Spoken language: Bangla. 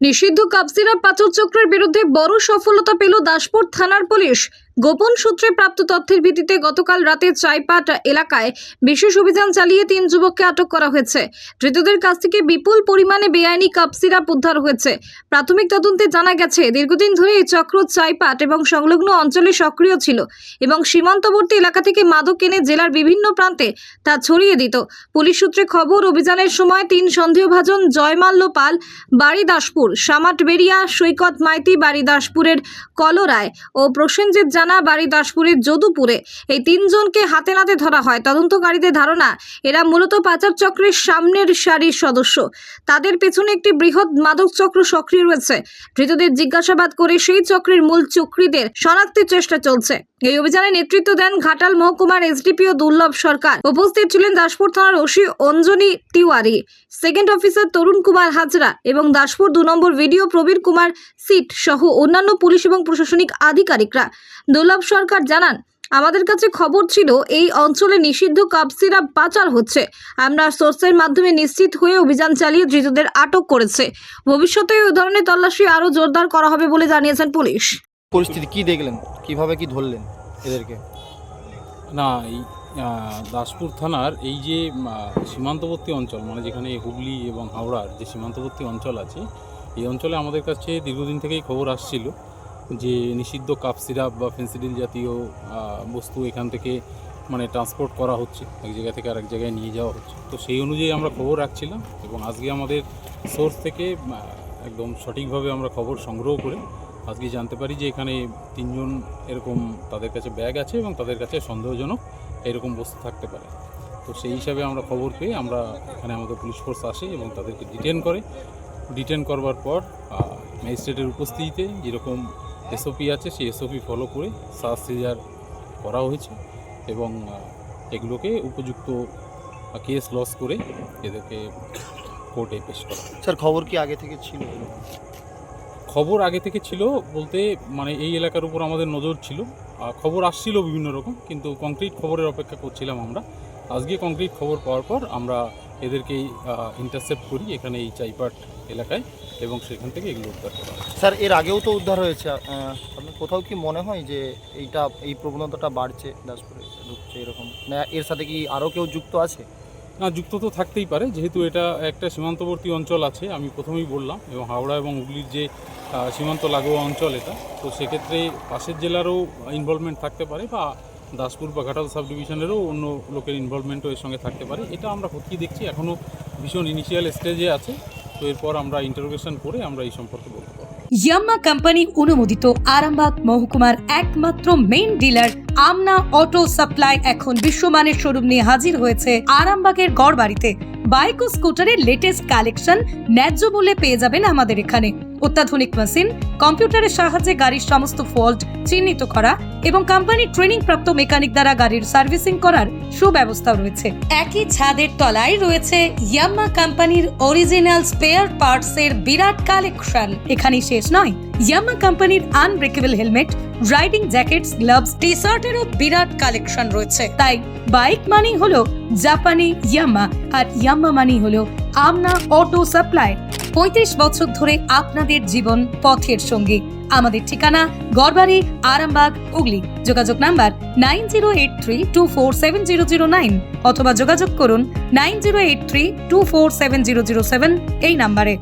নিষিদ্ধ কাপসিরাপ পাচার চক্রের বিরুদ্ধে বড় সফলতা পেল দাসপুর থানার পুলিশ। গোপন সূত্রে প্রাপ্ত তথ্যের ভিত্তিতে গতকাল রাতে চাইপাট এলাকায় বিশেষ অভিযান চালিয়ে তিন যুবককে আটক করা হয়েছে। ধৃতদের কাছ থেকে বিপুল পরিমাণে বেআইনি কাপসিরাপ উদ্ধার হয়েছে। প্রাথমিক তদন্তে জানা গেছে, দীর্ঘদিন ধরে এই চক্র চাইপাট এবং সংলগ্ন অঞ্চলে সক্রিয় ছিল এবং সীমান্তবর্তী এলাকা থেকে মাদক এনে জেলার বিভিন্ন প্রান্তে তা ছড়িয়ে দিত। পুলিশ সূত্রে খবর, অভিযানের সময় তিন সন্দেহভাজন জয়মাল্য পাল বাড়ি দাসপুর সামাটবেরিয়া সৈকত মাইতি বাড়ি দাসপুরের কলরায় ও প্রসেনজিৎ জানা বাড়ি দাসপুরের যদুপুরে। এই তিনজনকে হাতে নাতে ধরা হয়। তদন্তকারীদের ধারণা, এরা মূলত পাচার চক্রের সামনের সারির সদস্য। তাদের পেছনে একটি বৃহৎ মাদক চক্র সক্রিয় রয়েছে। ধৃতদের জিজ্ঞাসাবাদ করে সেই চক্রের মূল চক্রীদের শনাক্তের চেষ্টা চলছে। এই অভিযানে নেতৃত্ব দেন ঘাটাল মহকুমার এসডিপিও দুর্লভ সরকার। উপস্থিত ছিলেন দাসপুর থানার OC Anjani Tiwari second officer Tarun Kumar Hazra এবং দাসপুর দু নম্বর ভিডিও প্রবীর কুমার সিট সহ অন্যান্য পুলিশ এবং প্রশাসনিক আধিকারিকরা। দুর্লভ সরকার জানান, আমাদের কাছে খবর ছিল, এই অঞ্চলে নিষিদ্ধ কাপ সিরাপ পাচার হচ্ছে। আমরা সোর্সের মাধ্যমে নিশ্চিত হয়ে অভিযান চালিয়ে ধৃতদের আটক করেছে। ভবিষ্যতে এই ধরনের তল্লাশি আরও জোরদার করা হবে বলে জানিয়েছেন পুলিশ। পরিস্থিতি কি দেখলেন? কীভাবে কি ধরলেন এদেরকে? না, এই দাসপুর থানার এই যে সীমান্তবর্তী অঞ্চল মানে যেখানে হুগলি এবং হাওড়ার যে সীমান্তবর্তী অঞ্চল আছে, এই অঞ্চলে আমাদের কাছে দীর্ঘদিন থেকেই খবর আসছিল যে, নিষিদ্ধ কাপ সিরাপ বা ফেন্সিডিল জাতীয় বস্তু এখান থেকে মানে ট্রান্সপোর্ট করা হচ্ছে, এক জায়গা থেকে আরেক জায়গায় নিয়ে যাওয়া হচ্ছে। তো সেই অনুযায়ী আমরা খবর রাখছিলাম এবং আজকে আমাদের সোর্স থেকে একদম সঠিকভাবে আমরা খবর সংগ্রহ করে আজকে জানতে পারি যে এখানে তিনজন এরকম তাদের কাছে ব্যাগ আছে এবং তাদের কাছে সন্দেহজনক এরকম বস্তু থাকতে পারে। তো সেই হিসাবে আমরা খবর পেয়ে আমরা এখানে আমাদের পুলিশ ফোর্স আসে এবং তাদেরকে ডিটেন করে। ডিটেন করবার পর ম্যাজিস্ট্রেটের উপস্থিতিতে যেরকম এসওপি আছে, সেই এসওপি ফলো করে সার্চ সিজার করা হয়েছে এবং এগুলোকে উপযুক্ত কেস লস করে এদেরকে কোর্টে পেশ করা। স্যার, খবর কি আগে থেকে ছিল? খবর আগে থেকে ছিল বলতে মানে এই এলাকার উপর আমাদের নজর ছিল। খবর আসছিল বিভিন্ন রকম, কিন্তু কংক্রিট খবরের অপেক্ষা করছিলাম আমরা। আজকে কংক্রিট খবর পাওয়ার পর আমরা এদেরকেই ইন্টারসেপ্ট করি এখানে এই চাইপাট এলাকায় এবং সেখান থেকে এগুলো উদ্ধার করা স্যার, এর আগেও তো উদ্ধার হয়েছে। আপনার কোথাও কি মনে হয় যে এইটা, এই প্রবণতাটা বাড়ছে দাসপুরে, ঢুকছে এরকম? না, এর সাথে কি আরও কেউ যুক্ত আছে? না, যুক্ত তো থাকতেই পারে। যেহেতু এটা একটা সীমান্তবর্তী অঞ্চল আছে, আমি প্রথমেই বললাম, এবং হাওড়া এবং হুগলির যে সীমান্ত লাগোয়া অঞ্চল এটা, তো সেক্ষেত্রে পাশের জেলারও ইনভলভমেন্ট থাকতে পারে বা দাসপুর বা ঘাটাল সাব ডিভিশনেরও অন্য লোকের ইনভলভমেন্টও এর সঙ্গে থাকতে পারে। এটা আমরা খতিয়ে দেখছি এখনও ভীষণ ইনিশিয়াল স্টেজে আছে, তো এরপর আমরা ইন্টারোগেশন করে আমরা এই সম্পর্কে বলতে পারব ইয়াম্মা কোম্পানি অনুমোদিত আরামবাগ মহকুমার একমাত্র main dealer Amna auto supply এখন বিশ্বমানের শোরুম নিয়ে হাজির হয়েছে আরামবাগের গড়বাড়িতে। বাইক ও স্কুটারের লেটেস্ট কালেকশন ন্যায্য মূল্যে পেয়ে যাবেন আমাদের এখানে। অত্যাধুনিক মেশিন কম্পিউটারের সাহায্যে গাড়ির সমস্ত ফল্ট চিহ্নিত করা এবং কোম্পানির ট্রেনিং প্রাপ্ত মেকানিক দ্বারা গাড়ির সার্ভিসিং করার সুব্যবস্থাও রয়েছে। একই ছাদের তলায় রয়েছে ইয়াম্মা কোম্পানির অরিজিনাল স্পেয়ার পার্টস এর বিরাট কালেকশন এখানেই শেষ নয়। ইয়াম্মা কোম্পানির unbreakable helmet riding jackets gloves T শার্টেরও বিরাট কালেকশন রয়েছে। তাই বাইক মানি হলো জাপানি ইয়াম্মা আর ইয়াম্মা মানি হলো আমনা অটো সাপ্লাই পঁয়ত্রিশ বছর ধরে আপনাদের জীবন পথের সঙ্গী। আমাদের ঠিকানা গড়বাড়ি, আরামবাগ, হুগলি। যোগাযোগ number nine zero eight three two four seven zero zero nine অথবা যোগাযোগ করুন nine zero eight three two four seven zero zero seven এই নাম্বারে।